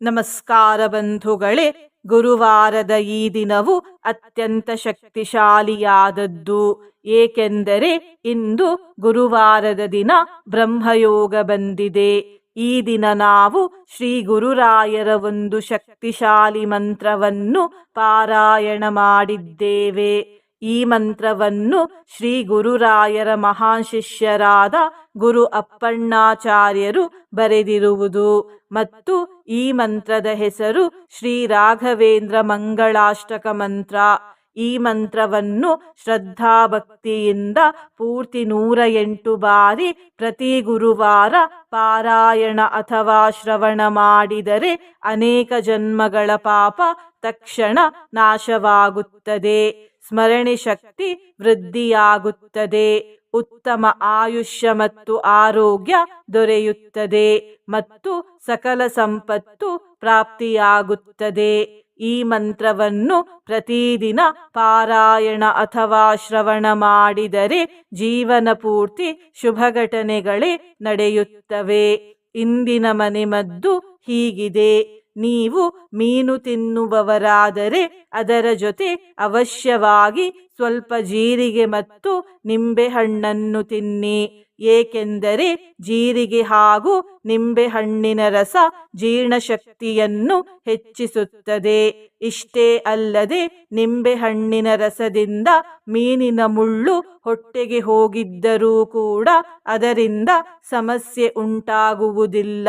ನಮಸ್ಕಾರ ಬಂಧುಗಳೇ, ಗುರುವಾರದ ಈ ದಿನವು ಅತ್ಯಂತ ಶಕ್ತಿಶಾಲಿಯಾದದ್ದು. ಏಕೆಂದರೆ ಇಂದು ಗುರುವಾರದ ದಿನ ಬ್ರಹ್ಮಯೋಗ ಬಂದಿದೆ. ಈ ದಿನ ನಾವು ಶ್ರೀ ಗುರುರಾಯರ ಒಂದು ಶಕ್ತಿಶಾಲಿ ಮಂತ್ರವನ್ನು ಪಾರಾಯಣ ಮಾಡಿದ್ದೇವೆ. ಈ ಮಂತ್ರವನ್ನು ಶ್ರೀ ಗುರುರಾಯರ ಮಹಾನ್ ಶಿಷ್ಯರಾದ ಗುರು ಅಪ್ಪಣ್ಣಾಚಾರ್ಯರು ಬರೆದಿರುವುದು ಮತ್ತು ಈ ಮಂತ್ರದ ಹೆಸರು ಶ್ರೀ ರಾಘವೇಂದ್ರ ಮಂಗಳಾಷ್ಟಕ ಮಂತ್ರ. ಈ ಮಂತ್ರವನ್ನು ಶ್ರದ್ಧಾಭಕ್ತಿಯಿಂದ ಪೂರ್ತಿ ನೂರ ಎಂಟು ಬಾರಿ ಪ್ರತಿ ಗುರುವಾರ ಪಾರಾಯಣ ಅಥವಾ ಶ್ರವಣ ಮಾಡಿದರೆ ಅನೇಕ ಜನ್ಮಗಳ ಪಾಪ ತಕ್ಷಣ ನಾಶವಾಗುತ್ತದೆ. ಸ್ಮರಣೆ ಶಕ್ತಿ ವೃದ್ಧಿಯಾಗುತ್ತದೆ. ಉತ್ತಮ ಆಯುಷ್ಯ ಮತ್ತು ಆರೋಗ್ಯ ದೊರೆಯುತ್ತದೆ ಮತ್ತು ಸಕಲ ಸಂಪತ್ತು ಪ್ರಾಪ್ತಿಯಾಗುತ್ತದೆ. ಈ ಮಂತ್ರವನ್ನು ಪ್ರತಿದಿನ ಪಾರಾಯಣ ಅಥವಾ ಶ್ರವಣ ಮಾಡಿದರೆ ಜೀವನ ಪೂರ್ತಿ ಶುಭ ಘಟನೆಗಳೇ ನಡೆಯುತ್ತವೆ. ಇಂದಿನ ಮನೆಮದ್ದು ಹೀಗಿದೆ. ನೀವು ಮೀನು ತಿನ್ನುವವರಾದರೆ ಅದರ ಜೊತೆ ಅವಶ್ಯವಾಗಿ ಸ್ವಲ್ಪ ಜೀರಿಗೆ ಮತ್ತು ನಿಂಬೆಹಣ್ಣನ್ನು ತಿನ್ನಿ. ಏಕೆಂದರೆ ಜೀರಿಗೆ ಹಾಗೂ ನಿಂಬೆಹಣ್ಣಿನ ರಸ ಜೀರ್ಣಶಕ್ತಿಯನ್ನು ಹೆಚ್ಚಿಸುತ್ತದೆ. ಇಷ್ಟೇ ಅಲ್ಲದೆ ನಿಂಬೆಹಣ್ಣಿನ ರಸದಿಂದ ಮೀನಿನ ಮುಳ್ಳು ಹೊಟ್ಟೆಗೆ ಹೋಗಿದ್ದರೂ ಕೂಡ ಅದರಿಂದ ಸಮಸ್ಯೆ ಉಂಟಾಗುವುದಿಲ್ಲ.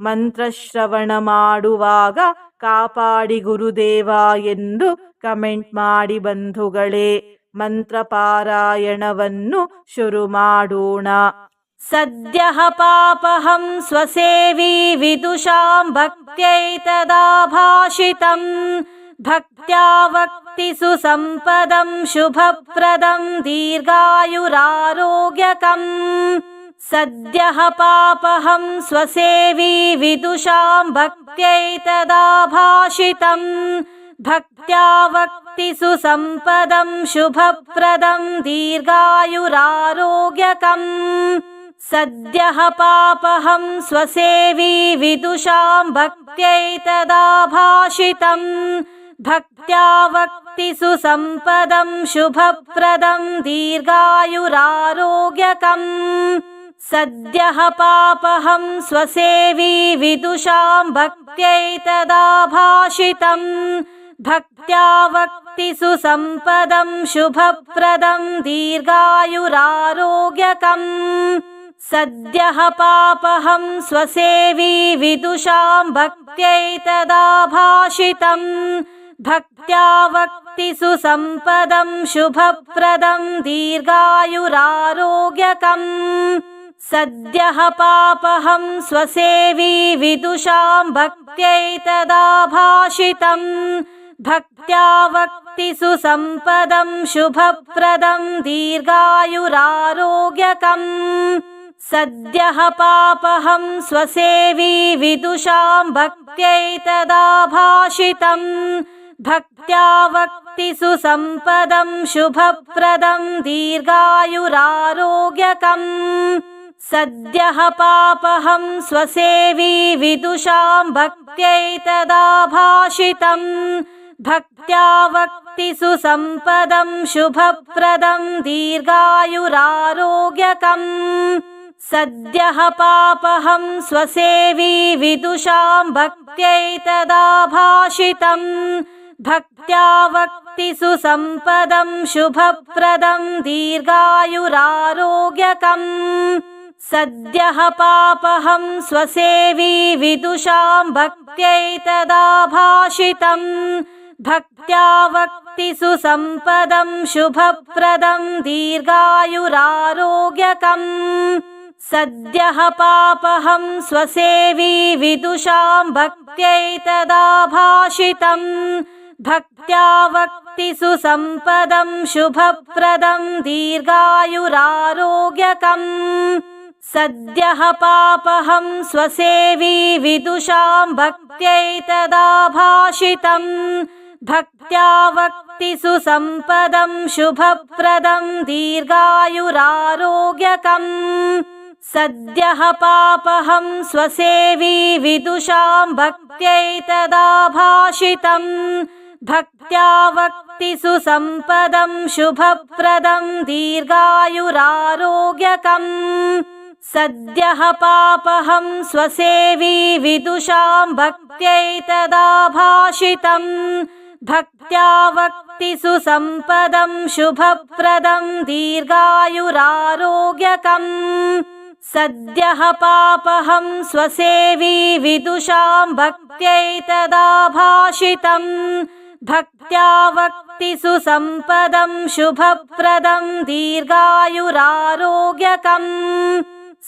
ಮಂತ್ರಶ್ರವಣ ಮಾಡುವಾಗ ಕಾಪಾಡಿ ಗುರುದೇವ ಎಂದು ಕಮೆಂಟ್ ಮಾಡಿ ಬಂಧುಗಳೇ ಮಂತ್ರ ಪಾರಾಯಣವನ್ನು ಶುರು ಮಾಡೋಣ. ಸದ್ಯ ಪಾಪಹಂ ಸ್ವಸೇವಿ ವಿದುಷಾಂ ಭಕ್ತ್ಯೈತದಾಭಾಷಿತಂ ಭಕ್ತ್ಯಾ ವಕ್ತಿಸು ಸಂಪದಂ ಶುಭಪ್ರದಂ ದೀರ್ಘಾಯುರಾರೋಗ್ಯಕಂ. सद्यः पापहं स्वसेवी विदुषां भक्त्यैतदा भाषितं। भक्त्या वक्तिसु सम्पदं शुभप्रदं दीर्घायुरारोग्यकम् सद्यः पापहं स्वसेवी विदुषां भक्त्यैतदा भाषितं। भक्त्या वक्तिसु सम्पदं शुभप्रदं दीर्घायुरारोग्यकम् सद्यः पापहं स्वसेवी विदुषां भक्त्यैतदा भाषितं। भक्त्या वक्तिसु सम्पदं शुभप्रदं दीर्घायुरारोग्यकम् सद्यः पापहं स्वसेवी विदुषां भक्त्यैतदा भाषितं। भक्त्या वक्तिसु सम्पदं शुभप्रदं दीर्घायुरारोग्यकम् सद्यः पापहं स्वसेवी विदुषां भक्त्यैतदा भाषितं। भक्त्या वक्तिसु सम्पदं शुभप्रदं दीर्घायुरारोग्यकम् सद्यः पापहं स्वसेवी विदुषां भक्त्यैतदा भाषितं। भक्त्या वक्तिसु सम्पदं शुभप्रदं दीर्घायुरारोग्यकम् सद्यः पापहं स्वसेवी विदुषां भक्त्यैतदा भाषितं। भक्त्या वक्तिसु सम्पदं शुभप्रदं दीर्घायुरारोग्यकम् सद्यः पापहं स्वसेवी विदुषां भक्त्यैतदा भाषितं। भक्त्या वक्तिसु सम्पदं शुभप्रदं दीर्घायुरारोग्यकम् सद्यः पापहं स्वसेवी विदुषां भक्त्यैतदा भाषितं। भक्त्या वक्तिसु सम्पदं शुभप्रदं दीर्घायुरारोग्यकम् सद्यः पापहं स्वसेवी विदुषां भक्त्यैतदा भाषितं। भाषितम् भक्त्या वक्तिषु सम्पदम् शुभप्रदम् दीर्घायुरारोग्यकम् सद्यः पापहं स्वसेवी विदुषाम् भक्त्यैतदा भाषितम् भक्त्या वक्तिषु सम्पदम् शुभप्रदम् दीर्घायुरारोग्यकम् सद्यः पापहं स्वसेवी विदुषाम् भक्त्यैतदा भाषितम् भक्त्या वक्तिषु सम्पदम् शुभप्रदम् दीर्घायुरारोग्यकम् सद्यः पापहं स्वसेवी विदुषाम् भक्त्यैतदा भाषितम् भक्त्या वक्तिषु सम्पदम् शुभप्रदम् दीर्घायुरारोग्यकम् सद्यः पापहं स्वसेवी विदुषाम् भक्त्यैतदा भाषितम् भक्त्या वक्तिषु सम्पदम् शुभप्रदम् दीर्घायुरारोग्यकम्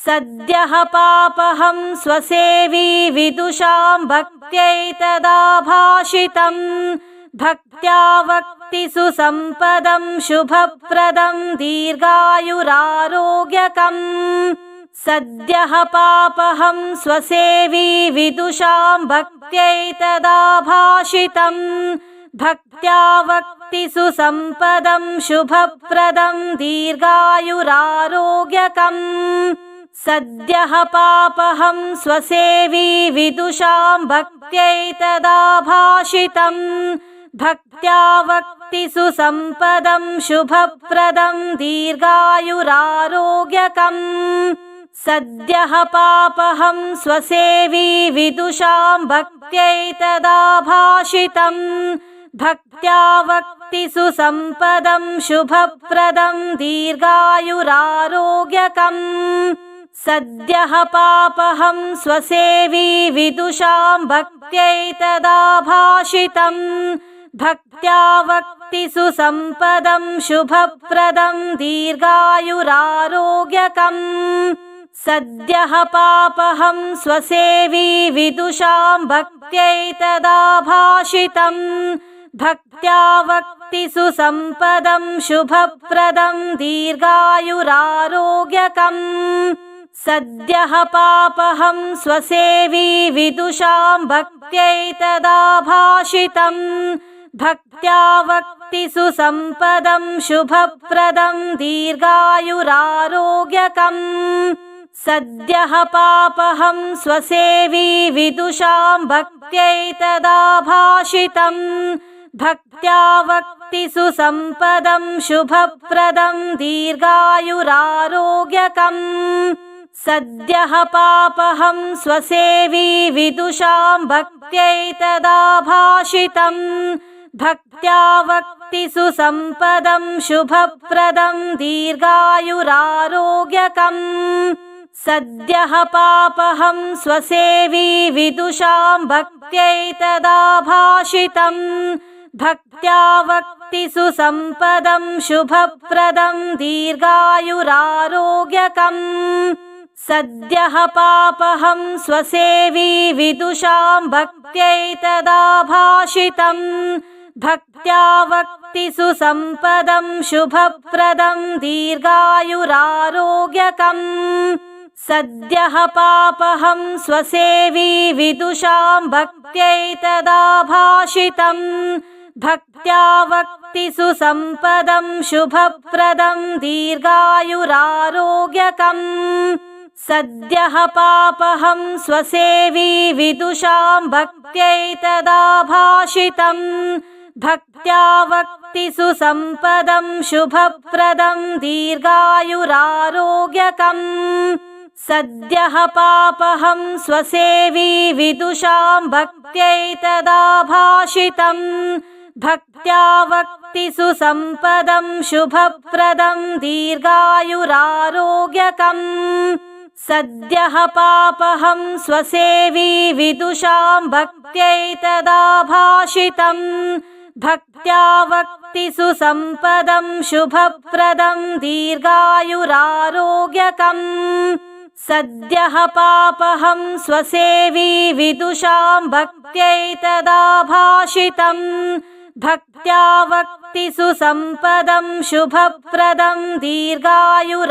सद्यः पापहं स्वसेवी विदुषाम् भक्त्यैतदा भाषितम् भक्त्या वक्तिषु सम्पदम् शुभप्रदम् दीर्घायुरारोग्यकम् सद्यः पापहं स्वसेवी विदुषाम् भक्त्यैतदा भाषितम् भक्त्या वक्तिषु सम्पदम् शुभप्रदम् दीर्घायुरारोग्यकम् सद्यः पापहं स्वसेवी विदुषाम् भक्त्यैतदा भाषितम् भक्त्या वक्तिषु सम्पदम् शुभप्रदम् दीर्घायुरारोग्यकम् सद्यः पापहं स्वसेवी विदुषाम् भक्त्यैतदा भाषितम् भक्त्या वक्तिषु सम्पदम् शुभप्रदम् दीर्घायुरारोग्यकम् सद्यः पापहं स्वसेवी विदुषाम् भक्त्यैतदा भाषितम् भक्त्या वक्तिषु सम्पदम् शुभप्रदम् दीर्घायुरारोग्यकम् सद्यः पापहं स्वसेवी विदुषाम् भक्त्यैतदा भाषितम् भक्त्या वक्तिषु सम्पदम् शुभप्रदम् दीर्घायुरारोग्यकम् सद्यः पापहं स्वसेवी विदुषाम् भक्त्यैतदा भाषितम् भक्त्या वक्तिषु सम्पदम् शुभप्रदम् दीर्घायुरारोग्यकम् सद्यः पापहं स्वसेवी विदुषाम् भक्त्यैतदा भाषितम् भक्त्या वक्तिषु सम्पदम् शुभप्रदम् दीर्घायुरारोग्यकम् सद्यः पापहं स्वसेवी विदुषाम् भक्त्यैतदा भाषितम् भक्त्या वक्तिषु सम्पदम् शुभप्रदम् दीर्घायुरारोग्यकम् सद्यः पापहं स्वसेवी विदुषाम् भक्त्यैतदा भाषितम् भक्त्या वक्तिषु सम्पदम् शुभप्रदम् दीर्घायुरारोग्यकम् सद्यः पापहं स्वसेवी विदुषाम् भक्त्यैतदा भाषितम् भक्त्या वक्तिषु सम्पदम् शुभप्रदम् दीर्घायुरारोग्यकम्। सद्यः पापहं स्वसेवी विदुषाम् भक्त्यैतदा भाषितम् भक्त्या वक्तिषु सम्पदम् शुभप्रदम् दीर्घायुरारोग्यकम् सद्यः पापहं स्वसेवी विदुषाम् भक्त्यैतदा भाषितम् भक्त्या वक्तिषु सम्पदम् शुभप्रदम् दीर्घायुरारोग्यकम्। सद्यः पापहं स्वसेवी विदुषाम् भक्त्यैतदा भाषितम् भक्त्या वक्तिषु सम्पदम् शुभप्रदम् दीर्घायुरारोग्यकम् सद्यः पापहं स्वसेवी विदुषाम् भक्त्यैतदा भाषितम् भक्त्या वक्तिषु सम्पदम् शुभप्रदम् दीर्घायुरारोग्यकम्। सद्यः पापहं स्वसेवी विदुषाम् भक्त्यैतदा भा भाषितम् भक्त्या वक्तिसु सम्पदम् शुभप्रदम् दीर्घायुरारोग्यकम्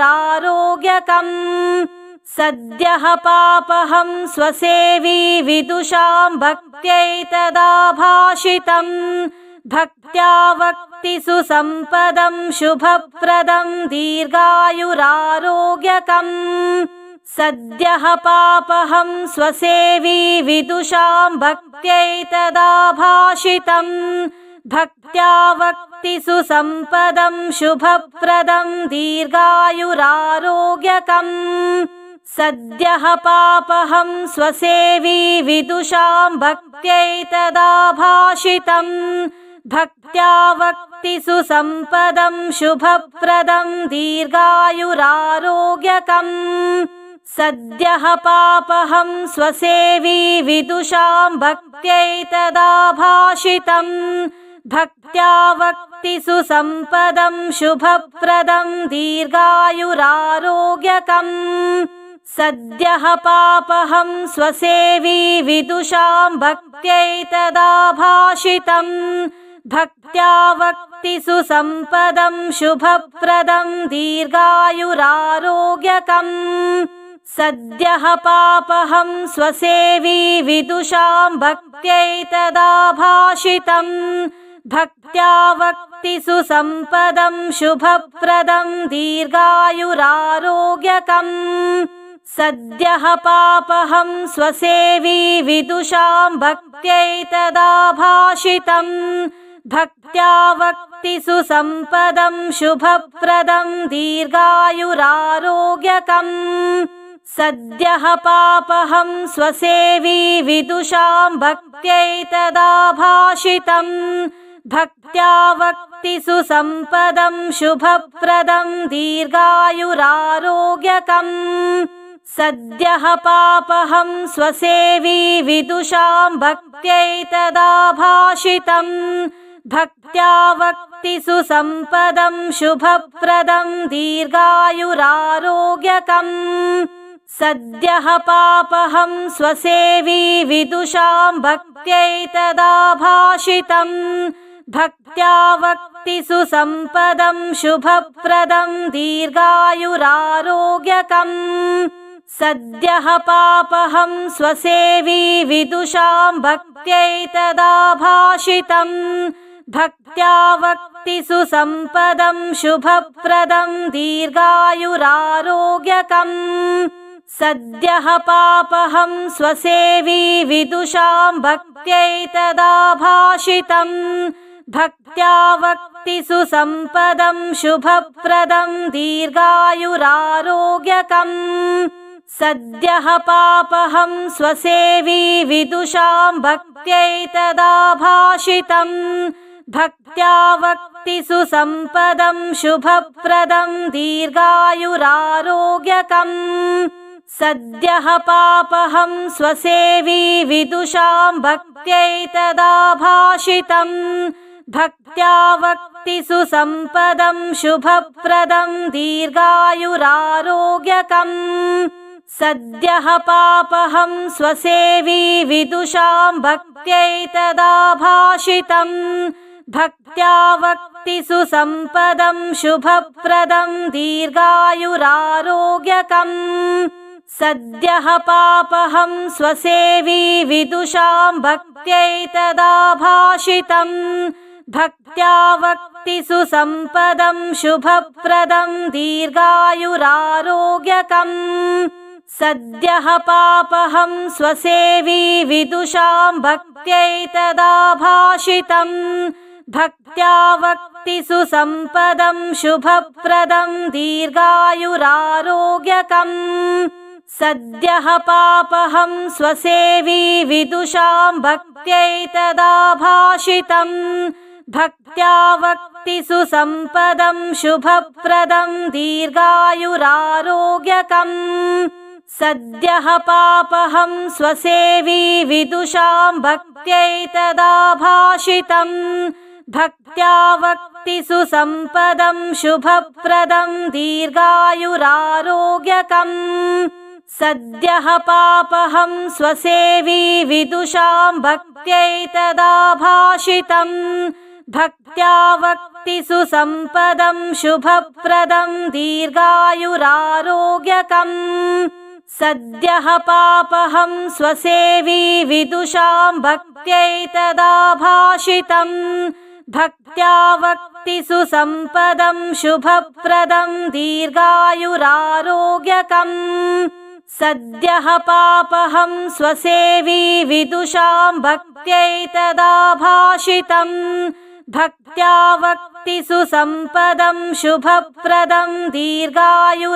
सद्यः पापहं स्वसेवी विदुषाम् भक्त्यैतदा भाषितम् भक्त्या वक्तिसु सम्पदम् शुभप्रदम् दीर्घायुरारोग्यकम्। सद्यः पापहं स्वसेवी विदुषाम् भक्त्यैतदा भाषितम् भक्त्या वक्तिसु सम्पदम् शुभप्रदम् दीर्घायुरारोग्यकम् सद्यः पापहं स्वसेवी विदुषाम् भक्त्यैतदा भाषितम् भक्त्या वक्तिसु सम्पदम् शुभप्रदम् दीर्घायुरारोग्यकम्। सद्यः पापहं स्वसेवी विदुषाम् भक्त्यैतदा भाषितम् भक्त्या वक्तिसु सम्पदम् शुभप्रदम् दीर्घायुरारोग्यकम् सद्यः पापहं स्वसेवी विदुषाम् भक्त्यैतदा भाषितम् भक्त्या वक्तिसु सम्पदम् शुभप्रदम् दीर्घायुरारोग्यकम्। सद्यः पापहं स्वसेवी विदुषाम् भक्त्यैतदा भाषितम् भक्त्या वक्तिसु सम्पदम् शुभप्रदम् दीर्घायुरारोग्यकम् सद्यः पापहं स्वसेवी विदुषाम् भक्त्यैतदा भाषितम् भक्त्या वक्तिसु सम्पदम् शुभप्रदम् दीर्घायुरारोग्यकम्। सद्यः पापहं स्वसेवी विदुषाम् भक्त्यैतदा भाषितम् भक्त्या वक्तिसु सम्पदम् शुभप्रदम् दीर्घायुरारोग्यकम् सद्यः पापहं स्वसेवी विदुषाम् भक्त्यैतदा भाषितम् भक्त्या वक्तिसु सम्पदम् शुभप्रदम् दीर्घायुरारोग्यकम्। सद्यः पापहं स्वसेवी विदुषाम् भक्त्यैतदा भाषितम् भक्त्या वक्तिसु सम्पदम् शुभप्रदम् दीर्घायुरारोग्यकम् सद्यः पापहं स्वसेवी विदुषाम् भक्त्यैतदा भाषितम् भक्त्या वक्तिसु सम्पदम् शुभप्रदम् दीर्घायुरारोग्यकम् सद्यः पापहं स्वसेवी विदुषाम् भक्त्यैतदा भाषितम् भक्त्या वक्तिसु सम्पदम् शुभप्रदम् दीर्घायुरारोग्यकम् सद्यः पापहं स्वसेवी विदुषाम् भक्त्यैतदा भाषितम् भक्त्या वक्तिसु सम्पदम् शुभप्रदम् दीर्घायुरारोग्यकम् सद्यः पापहं स्वसेवी विदुषाम् भक्त्यैतदा भाषितम् भक्त्या वक्तिसु सम्पदम् शुभप्रदम् दीर्घायुरारोग्यकम् सद्यः पापहं स्वसेवी विदुषाम् भक्त्यैतदा भाषितम् भक्त्या वक्तिसु सम्पदम् शुभप्रदम् दीर्घायुरारोग्यकम् सद्यः पापहं स्वसेवी विदुषाम् भक्त्यैतदा भाषितम् भक्त्या वक्तिसु सम्पदम् शुभप्रदम् दीर्घायुरारोग्यकम् सद्यः पापहं स्वसेवी विदुषाम् भक्त्यैतदा भाषितम् भक्त्या वक्तिसु सम्पदम् शुभप्रदम् दीर्घायुरारोग्यकम् सद्यः पापहं स्वसेवी विदुषाम् भक्त्यैतदा भाषितम् भक्त्या वक्तिसु सम्पदम् शुभप्रदम् दीर्घायुरारोग्यकम् सद्यः पापहं स्वसेवी विदुषाम् भक्त्यैतदा भाषितम् भक्त्या वक्तिसु सम्पदम् शुभप्रदम् दीर्घायुरारोग्यकम् सद्यः पापहं स्वसेवी विदुषां भक्त्यैतदा भाषितम् भक्त्या वक्तिषु सम्पदं शुभप्रदं दीर्घायुरारोग्यकम् सद्यः पापहं स्वसेवी विदुषां भक्त्यैतदा भाषितम् भक्त्या वक्तिषु सम्पदं शुभप्रदं दीर्घायुरारोग्यकम् सद्यः पापहं स्वसेवी विदुषां भक्त्यैतदा भाषितम् भक्त्या वक्तिषु सम्पदं शुभप्रदं दीर्घायुरारोग्यकम्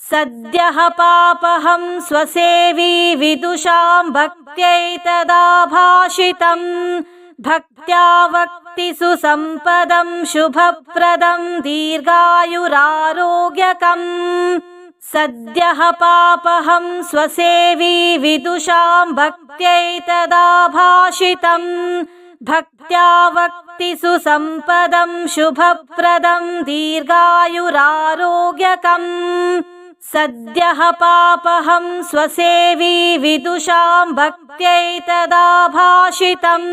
सद्यः पापहं स्वसेवी विदुषां भक्त्यैतदा भाषितम् भक्त्या वक्तिषु सम्पदं शुभप्रदं दीर्घायुरारोग्यकम् सद्यः पापहं स्वसेवी विदुषां भक्त्यैतदा भाषितम् भक्त्या वक्तिषु सम्पदं शुभप्रदं दीर्घायुरारोग्यकम् सद्यः पापहं स्वसेवी विदुषां भक्त्यैतदा भाषितम्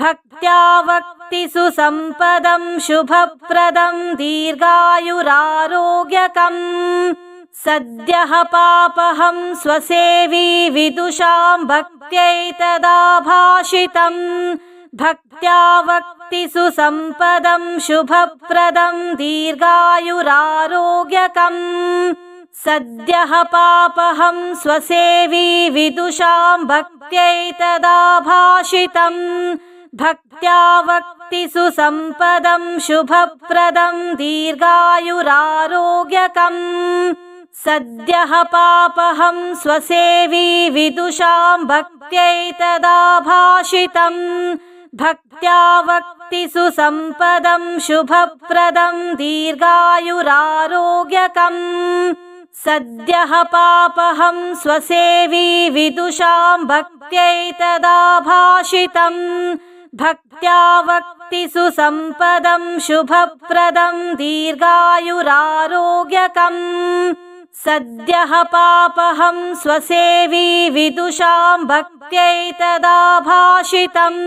भक्त्या वक्तिषु सम्पदं शुभप्रदं दीर्घायुरारोग्यकम् सद्यः पापहं स्वसेवी विदुषां भक्त्यैतदा भाषितम् भक्त्या वक्तिषु सम्पदं शुभप्रदं दीर्घायुरारोग्यकम् सद्यः पापहं स्वसेवी विदुषां भक्त्यैतदा भाषितम् भक्त्या वक्तिषु सम्पदं शुभप्रदं दीर्घायुरारोग्यकम् सद्यः पापहं स्वसेवी विदुषां भक्त्यैतदा भाषितम् भक्त्या वक्तिषु सम्पदं शुभप्रदं दीर्घायुरारोग्यकम् सद्यः पापहं स्वसेवी विदुषां भक्त्यैतदा भाषितम् भक्त्या वक्तिषु सम्पदं शुभप्रदं दीर्घायुरारोग्यकम् सद्यः पापहं स्वसेवी विदुषां भक्त्यैतदा भाषितम्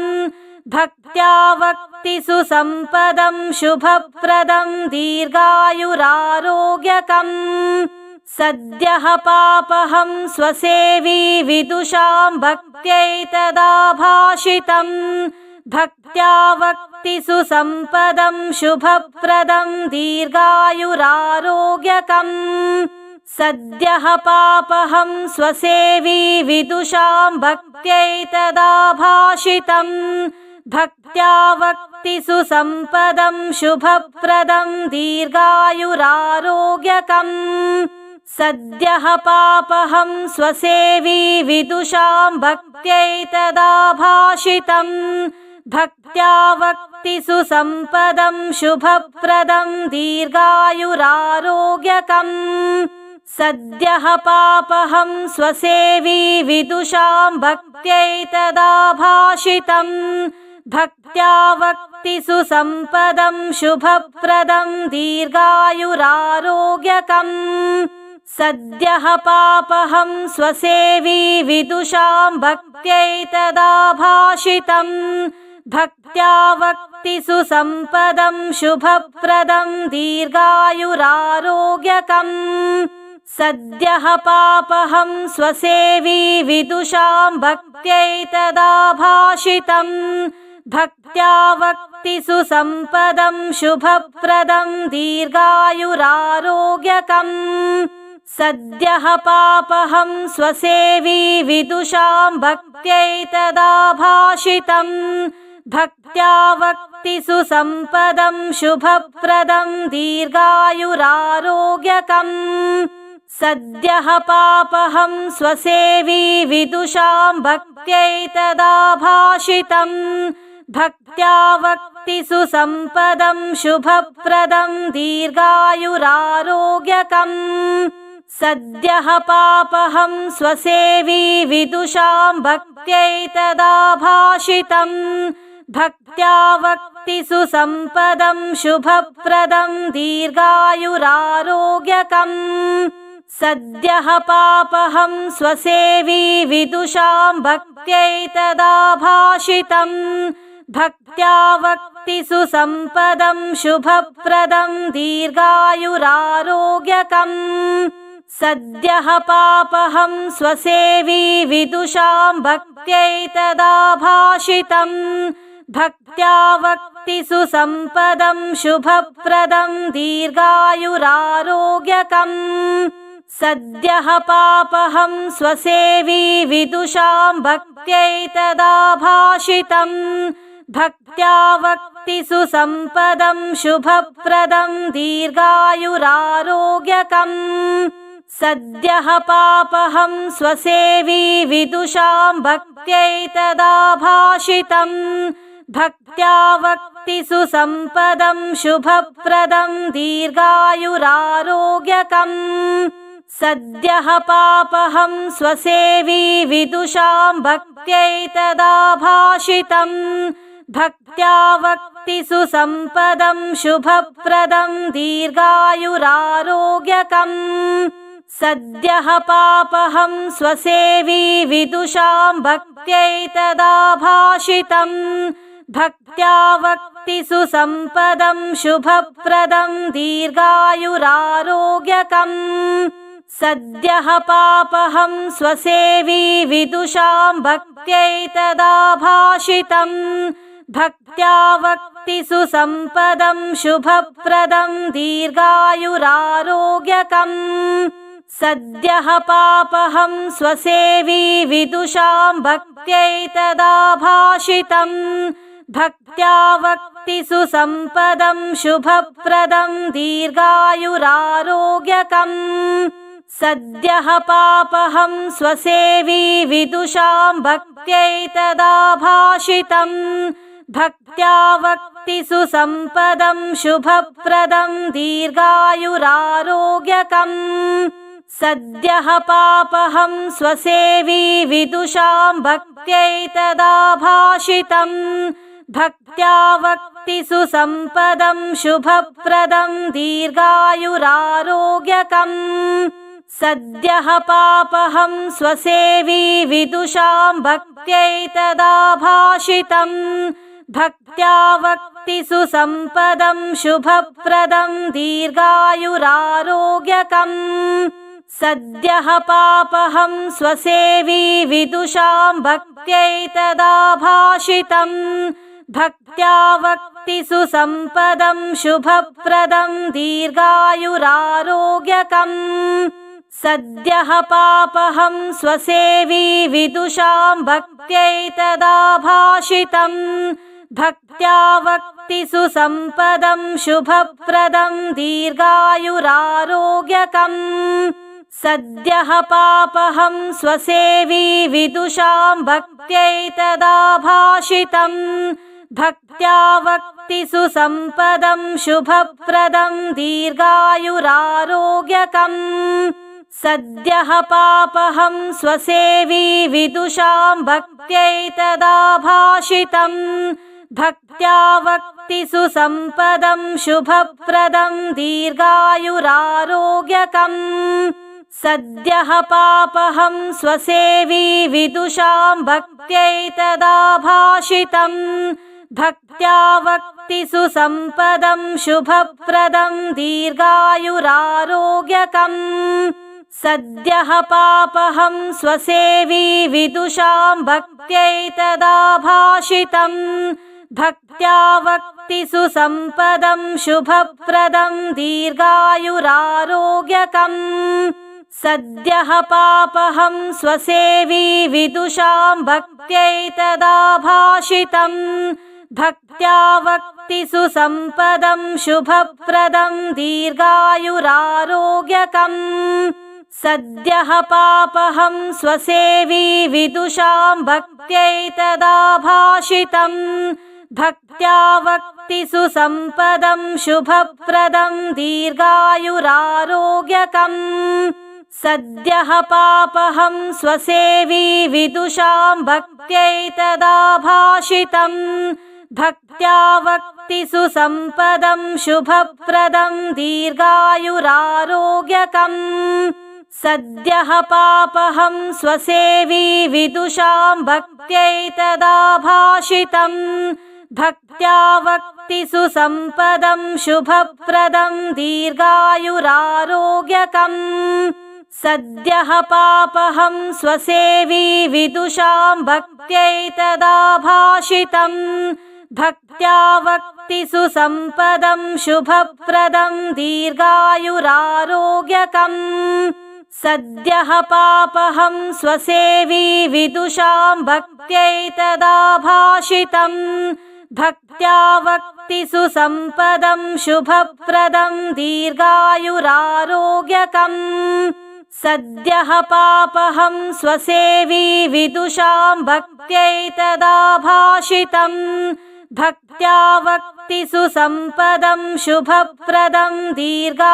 भक्त्या वक्तिषु सम्पदं शुभप्रदं दीर्घायुरारोग्यकम् सद्यः पापहं स्वसेवी विदुषां भक्त्यैतदा भाषितम् भक्त्या वक्तिषु सम्पदं शुभप्रदं दीर्घायुरारोग्यकम् सद्यः पापहं स्वसेवी विदुषां भक्त्यैतदा भाषितम् भक्त्या वक्तिषु सम्पदं शुभप्रदं दीर्घायुरारोग्यकम् सद्यः पापहं स्वसेवी विदुषां भक्त्यैतदा भाषितम् भक्त्या वक्तिषु सम्पदं शुभप्रदं दीर्घायुरारोग्यकम् सद्यः पापहं स्वसेवी विदुषां भक्त्यैतदा भाषितम् भक्त्या वक्तिषु सम्पदं शुभप्रदं दीर्घायुरारोग्यकम् सद्यः पापहं स्वसेवी विदुषां भक्त्यैतदा भाषितम् भक्त्या वक्तिषु सम्पदं शुभप्रदं दीर्घायुरारोग्यकम् सद्यः पापहं स्वसेवी विदुषां भक्त्यैतदा भाषितम् भक्त्या वक्तिषु सम्पदं शुभप्रदं दीर्घायुरारोग्यकम् सद्यः पापहं स्वसेवी विदुषां भक्त्यैतदा भाषितम् भक्त्या वक्तिषु सम्पदं शुभप्रदं दीर्घायुरारोग्यकम् सद्यः पापहं स्वसेवी विदुषां भक्त्यैतदा भाषितम् भक्त्या वक्तिषु सम्पदं शुभप्रदं दीर्घायुरारोग्यकम् सद्यः पापहं स्वसेवी विदुषां भक्त्यैतदा भाषितम् भक्त्या वक्तिषु सम्पदं शुभप्रदं दीर्घायुरारोग्यकम् सद्यः पापहं स्वसेवी विदुषां भक्त्यैतदा भाषितम् भक्त्या वक्तिसु सम्पदं शुभप्रदं दीर्घायुरारोग्यकम् सद्यः पापहं स्वसेवी विदुषां भक्त्यैतदा भाषितम् भक्त्या वक्तिसु सम्पदं शुभप्रदं दीर्घायुरारोग्यकम् सद्यः पापहं स्वसेवी विदुषां भक्त्यैतदा भाषितम् भक्त्या वक्तिसु सम्पदं शुभप्रदं दीर्घायुरारोग्यकम् सद्यः पापहं स्वसेवी विदुषां भक्त्यैतदा भाषितम् भक्त्या वक्तिसु सम्पदं शुभप्रदं दीर्घायुरारोग्यकम् सद्यः पापहं स्वसेवी विदुषां भक्त्यैतदा भाषितम् भक्त्या वक्तिसु सम्पदं शुभप्रदं दीर्घायुरारोग्यकम् सद्यः पापहं स्वसेवी विदुषां भक्त्यैतदा भाषितम् भक्त्या वक्तिसु सम्पदं शुभप्रदं दीर्घायुरारोग्यकम् सद्यः पापहं स्वसेवी विदुषां भक्त्यैतदा भाषितम् भक्त्या वक्तिसु सम्पदं शुभप्रदं दीर्घायुरारोग्यकम् सद्यः पापहं स्वसेवी विदुषां भक्त्यैतदा भाषितम् भक्त्या वक्तिसु सम्पदं शुभप्रदं दीर्घायुरारोग्यकम् सद्यः पापहं स्वसेवी विदुषां भक्त्यैतदा भाषितम् भक्त्या वक्तिसु सम्पदं शुभप्रदं दीर्घायुरारोग्यकम् सद्यः पापहं स्वसेवी विदुषां भक्त्यैतदा भाषितम् भक्त्या वक्तिसु सम्पदं शुभप्रदं दीर्घायुरारोग्यकम् सद्यः पापहं स्वसेवी विदुषां भक्त्यैतदा भाषितम् भक्त्या वक्तिसु सम्पदं शुभप्रदं दीर्घायुरारोग्यकम् सद्यः पापहं स्वसेवी विदुषां भक्त्यैतदा भाषितम् भक्त्या वक्तिसु सम्पदं शुभप्रदं दीर्घायुरारोग्यकम् सद्यः पापहं स्वसेवी विदुषां भक्त्यैतदा भाषितम् भक्त्या वक्तिसु सम्पदं शुभप्रदं दीर्घायुरारोग्यकम् सद्यः पापहं स्वसेवी विदुषां भक्त्यैतदा भाषितम् भक्त्या वक्तिसु सम्पदं शुभप्रदं दीर्घायुरारोग्यकम्। सद्यः पापहं स्वसेवी विदुषां भक्त्यैतदा भाषितम् भक्त्या वक्तिसु सम्पदं शुभप्रदं दीर्घायुरारोग्यकम् सद्यः पापहं स्वसेवी विदुषां भक्त्यैतदा भाषितम् भक्त्या वक्तिसु सम्पदं शुभप्रदं दीर्घायुरारोग्यकम्। सद्यः पापहं स्वसेवी विदुषां भक्त्यैतदा भाषितम् भक्त्या वक्तिसु सम्पदं शुभप्रदं दीर्घायुरारोग्यकम् सद्यः पापहं स्वसेवी विदुषां भक्त्यैतदा भाषितम् भक्त्या वक्तिसु सम्पदं शुभप्रदं दीर्घायुरारोग्यकम्। सद्यः पापहं स्वसेवी विदुषां भक्त्यैतदा भाषितम् भक्त्या वक्तिसु सम्पदं शुभप्रदं दीर्घायुरारोग्यकम् सद्यः पापहं स्वसेवी विदुषां भक्त्यैतदा भाषितम् भक्त्या वक्तिसु सम्पदं शुभप्रदं दीर्घायुरारोग्यकम्। सद्यः पापहं स्वसेवी विदुषां भक्त्यैतदा भाषितम् भक्त्या वक्तिसु सम्पदं शुभप्रदं दीर्घायुरारोग्यकम् सद्यः पापहं स्वसेवी विदुषां भक्त्यैतदा भाषितम् भक्त्या वक्तिसु सम्पदं शुभप्रदं दीर्घायुरारोग्यकम्। सद्यः पापहं स्वसेवी विदुषां भक्त्यैतदा भाषितम् भक्त्या वक्तिसु सम्पदं शुभप्रदं दीर्घायुरारोग्यकम् सद्यः पापहं स्वसेवी विदुषां भक्त्यैतदा भाषितम् भक्त्या वक्तिसु सम्पदं शुभप्रदं दीर्घायुरारोग्यकम्।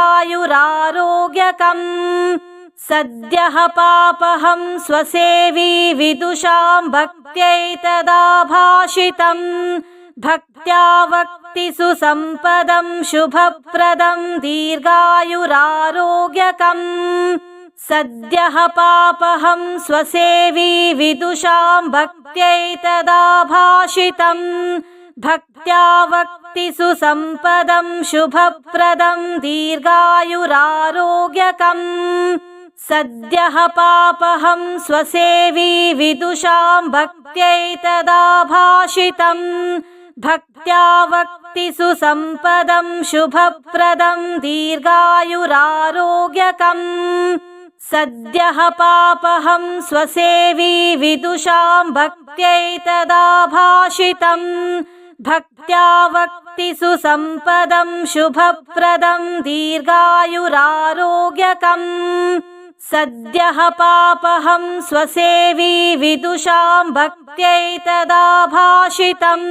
सद्यः पापहं स्वसेवी विदुषां भक्त्यैतदा भाषितम् भक्त्या वक्तिसु सम्पदं शुभप्रदं दीर्घायुरारोग्यकम् सद्यः पापहं स्वसेवी विदुषां भक्त्यैतदा भाषितम् भक्त्या वक्तिसु सम्पदं शुभप्रदं दीर्घायुरारोग्यकम्। सद्यः पापहं स्वसेवी विदुषां भक्त्यैतदा भाषितम् भक्त्या वक्तिसु सम्पदं शुभप्रदं दीर्घायुरारोग्यकम् सद्यः पापहं स्वसेवी विदुषां भक्त्यैतदा भाषितम् भक्त्या वक्तिसु सम्पदं शुभप्रदं दीर्घायुरारोग्यकम् सद्यः पापहं स्वसेवी विदुषां भाषितम्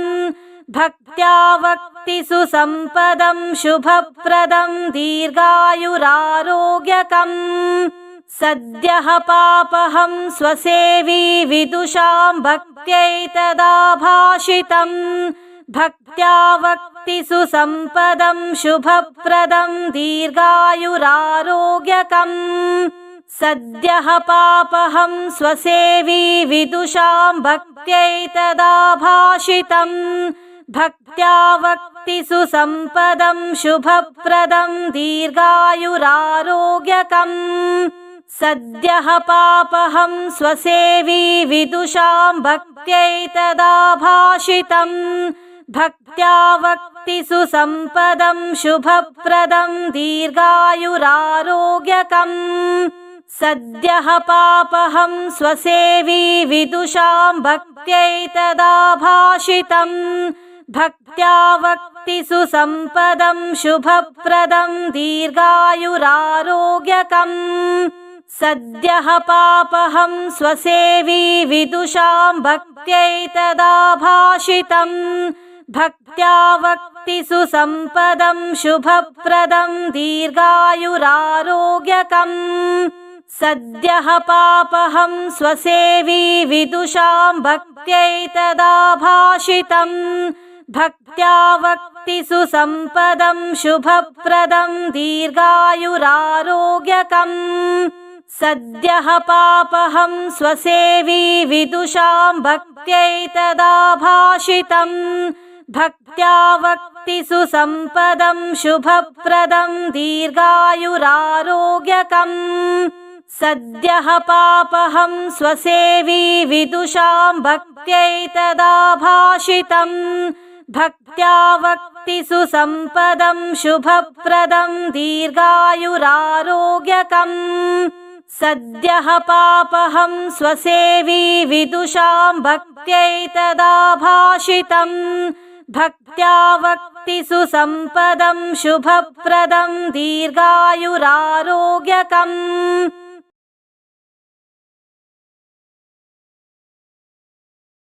भक्त्या वक्तिसु सम्पदं शुभप्रदं दीर्घायुरारोग्यकम् सद्यः पापहं स्वसेवी विदुषां भक्त्यैतदा भाषितम् भक्त्या वक्तिसु सम्पदं शुभप्रदं दीर्घायुरारोग्यकम् सद्यः पापहं स्वसेवी विदुषां भक्त्यैतदा भाषितम् भक्त्या वक्तिसु सम्पदं शुभप्रदं दीर्घायुरारोग्यकम् सद्यः पापहं स्वसेवी विदुषां भक्त्यैतदा भाषितम् भक्त्या वक्तिसु सम्पदं शुभप्रदं दीर्घायुरारोग्यकम् सद्यः पापहं स्वसेवी विदुषां भक्त्यैतदा भाषितम् भक्त्या वक्तिसु सम्पदं शुभप्रदं दीर्घायुरारोग्यकम् सद्यः पापहं स्वसेवी विदुषां भक्त्यैतदा भाषितम् भक्त्या वक्तिसु सम्पदं शुभप्रदं दीर्घायुरारोग्यकम् सद्यः पापहं स्वसेवी विदुषां भक्त्यैतदा भाषितम् भक्त्या वक्तिसु सम्पदं शुभप्रदं दीर्घायुरारोग्यकम् सद्यः पापहं स्वसेवी विदुषां भक्त्यैतदा भाषितम् भक्त्या वक्तिसु सम्पदं शुभप्रदं दीर्घायुरारोग्यकम् सद्यः पापहं स्वसेवी विदुषां भक्त्यैतदा भाषितम् भक्त्या वक्तिसु सम्पदं शुभप्रदं दीर्घायुरारोग्यकम् सद्यः पापहं स्वसेवी विदुषां भक्त्यैतदा भाषितम् भक्त्या वक्तिसु सम्पदं शुभप्रदं दीर्घायुरारोग्यकम्